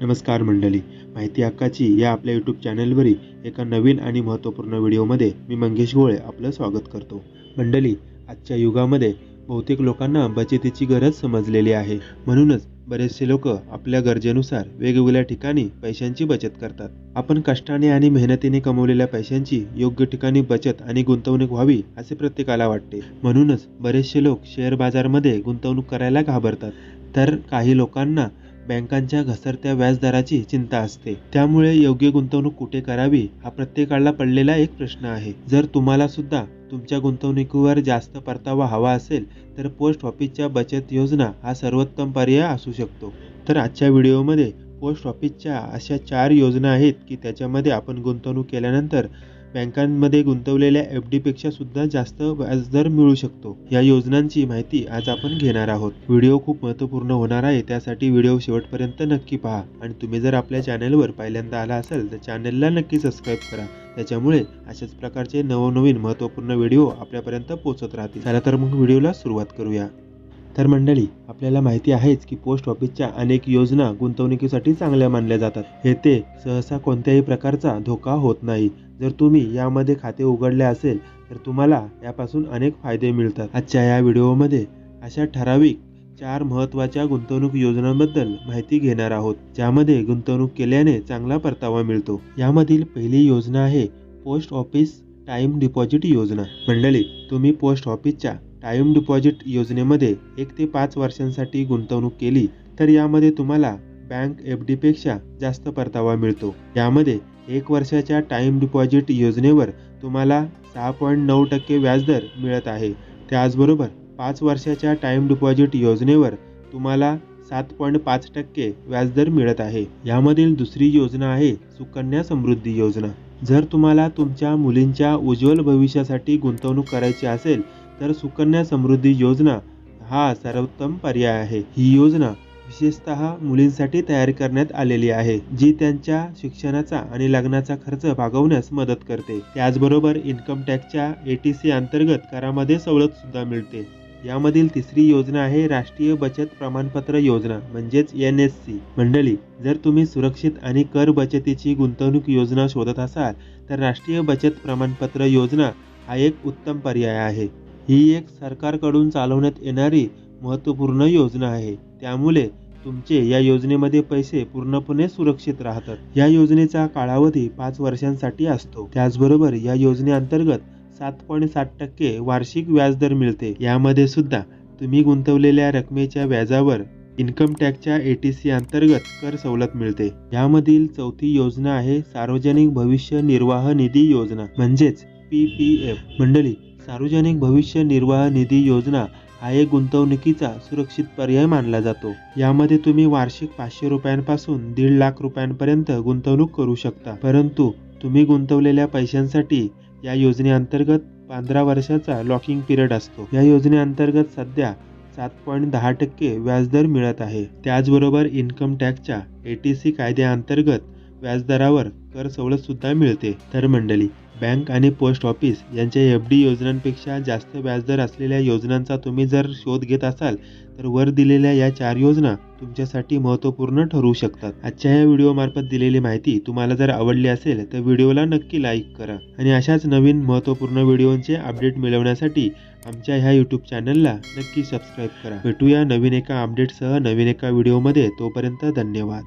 नमस्कार मंडळी. माहिती हक्काची या आपल्या यूट्यूब चॅनलवरील एका नवीन आणि महत्त्वपूर्ण व्हिडिओमध्ये मी मंगेश गोळे आपलं स्वागत करतो. मंडळी आजच्या युगामध्ये बहुतेक लोकांना बचतीची गरज समजलेली आहे. म्हणूनच बरेचसे लोक आपल्या गरजेनुसार वेगवेगळ्या ठिकाणी पैशांची बचत करतात. आपण कष्टाने आणि मेहनतीने कमवलेल्या पैशांची योग्य ठिकाणी बचत आणि गुंतवणूक व्हावी असे प्रत्येकाला वाटते. म्हणूनच बरेचसे लोक शेअर बाजारमध्ये गुंतवणूक करायला घाबरतात. तर काही लोकांना बँकांच्या घसरत्या व्याजदराची चिंता असते. त्यामुळे योग्य गुंतवणूक कुठे करावी हा प्रत्येकाला पडलेला एक प्रश्न आहे. जर तुम्हाला सुद्धा तुमच्या गुंतवणुकीवर जास्त परतावा हवा असेल तर पोस्ट ऑफिसच्या बचत योजना हा सर्वोत्तम पर्याय असू शकतो. तर आजच्या व्हिडिओमध्ये पोस्ट ऑफिसच्या अशा चार योजना आहेत की त्याच्यामध्ये आपण गुंतवणूक केल्यानंतर बँकांमध्ये गुंतवलेल्या एफ डीपेक्षा सुद्धा जास्त व्याजदर मिळू शकतो. या योजनांची माहिती आज आपण घेणार आहोत. व्हिडिओ खूप महत्त्वपूर्ण होणार आहे त्यासाठी व्हिडिओ शेवटपर्यंत नक्की पहा. आणि तुम्ही जर आपल्या चॅनलवर पहिल्यांदा आला असेल तर चॅनलला नक्की सबस्क्राईब करा. त्याच्यामुळे अशाच प्रकारचे नवनवीन महत्त्वपूर्ण व्हिडिओ आपल्यापर्यंत पोहोचत राहतील. चला तर मग व्हिडिओला सुरुवात करूया. तर मंडळी आपल्याला माहिती आहेच की पोस्ट ऑफिसच्या अनेक योजना गुंतवणुकीसाठी चांगल्या मानल्या जातात. येथे सहसा कोणत्याही प्रकारचा धोका होत नाही. जर तुम्ही यामध्ये खाते उघडले असेल तर तुम्हाला यापासून अनेक फायदे मिळतात. आजच्या या व्हिडिओमध्ये अशा ठराविक चार महत्त्वाच्या गुंतवणूक योजनांबद्दल माहिती घेणार आहोत ज्यामध्ये गुंतवणूक केल्याने चांगला परतावा मिळतो. यामधील पहिली योजना आहे पोस्ट ऑफिस टाइम डिपॉझिट योजना. मंडळी तुम्ही पोस्ट ऑफिसच्या टाइम डिपॉझिट योजनेमध्ये एक ते पाच वर्षांसाठी गुंतवणूक केली तर यामध्ये तुम्हाला बँक एफ डीपेक्षा जास्त परतावा मिळतो. यामध्ये एक वर्षाच्या टाइम डिपॉझिट योजनेवर तुम्हाला सहा पॉईंट नऊ टक्के व्याजदर मिळत आहे. त्याचबरोबर पाच वर्षाच्या टाइम डिपॉझिट योजनेवर तुम्हाला सात पॉईंट पाच टक्के व्याजदर मिळत आहे. यामधील दुसरी योजना आहे सुकन्या समृद्धी योजना. जर तुम्हाला तुमच्या मुलींच्या उज्ज्वल भविष्यासाठी गुंतवणूक करायची असेल तर सुकन्या समृद्धी योजना हा सर्वोत्तम पर्याय आहे. ही योजना विशेषतः मुलींसाठी तयार करण्यात आलेली आहे जी त्यांच्या शिक्षणाचा आणि लग्नाचा खर्च भागवण्यास मदत करते. त्याचबरोबर इन्कम टॅक्सच्या एटीसी अंतर्गत करामध्ये सवलत सुद्धा मिळते. यामधील तिसरी योजना आहे राष्ट्रीय बचत प्रमाणपत्र योजना म्हणजेच एन एस सी मंडळी जर तुम्ही सुरक्षित आणि कर बचतीची गुंतवणूक योजना शोधत असाल तर राष्ट्रीय बचत प्रमाणपत्र योजना हा एक उत्तम पर्याय आहे. ही एक सरकारकडून चालवण्यात येणारी महत्त्वपूर्ण योजना आहे. त्यामुळे तुमचे या योजनेमध्ये पैसे पूर्णपणे सुरक्षित राहतात. या योजनेचा कालावधी पाच वर्षांसाठी असतो. त्याचबरोबर या योजनेअंतर्गत सात पॉईंट सात टक्के वार्षिक व्याजदर मिळते. यामध्ये सुद्धा तुम्ही गुंतवलेल्या रकमेच्या व्याजावर इन्कम टॅक्सच्या सी अंतर्गत कर सवलत मिळते. यामधील चौथी योजना आहे सार्वजनिक भविष्य निर्वाह निधी योजना म्हणजेच पी पी एफ मंडळी सार्वजनिक भविष्य निर्वाह निधी योजना हा एक गुंतवणुकीचा सुरक्षित पर्याय मानला जातो. यामध्ये तुम्ही वार्षिक पाचशे रुपयांपासून दीड लाख रुपयांपर्यंत गुंतवणूक करू शकता. परंतु तुम्ही गुंतवलेल्या पैशांसाठी या योजनेअंतर्गत पंधरा वर्षाचा लॉकिंग पिरियड असतो. या योजनेअंतर्गत सध्या सात पॉईंट दहा टक्के व्याजदर मिळत आहे. त्याचबरोबर इन्कम टॅक्सच्या ए टी सी कायद्याअंतर्गत व्याजदरावर कर सवलत सुद्धा मिळते. तर मंडळी बँक आणि पोस्ट ऑफिस यांच्या एफ डी योजनांपेक्षा जास्त व्याजदर असलेल्या योजनांचा तुम्ही जर शोध घेत असाल तर वर दिलेल्या या चार योजना तुमच्यासाठी महत्त्वपूर्ण ठरू शकतात. आजच्या या व्हिडिओमार्फत दिलेली माहिती तुम्हाला जर आवडली असेल तर व्हिडिओला नक्की लाईक करा. आणि अशाच नवीन महत्त्वपूर्ण व्हिडिओंचे अपडेट मिळवण्यासाठी आमच्या ह्या यूट्यूब चॅनलला नक्की सबस्क्राईब करा. भेटूया नवीन एका अपडेटसह नवीन एका व्हिडिओमध्ये. तोपर्यंत धन्यवाद.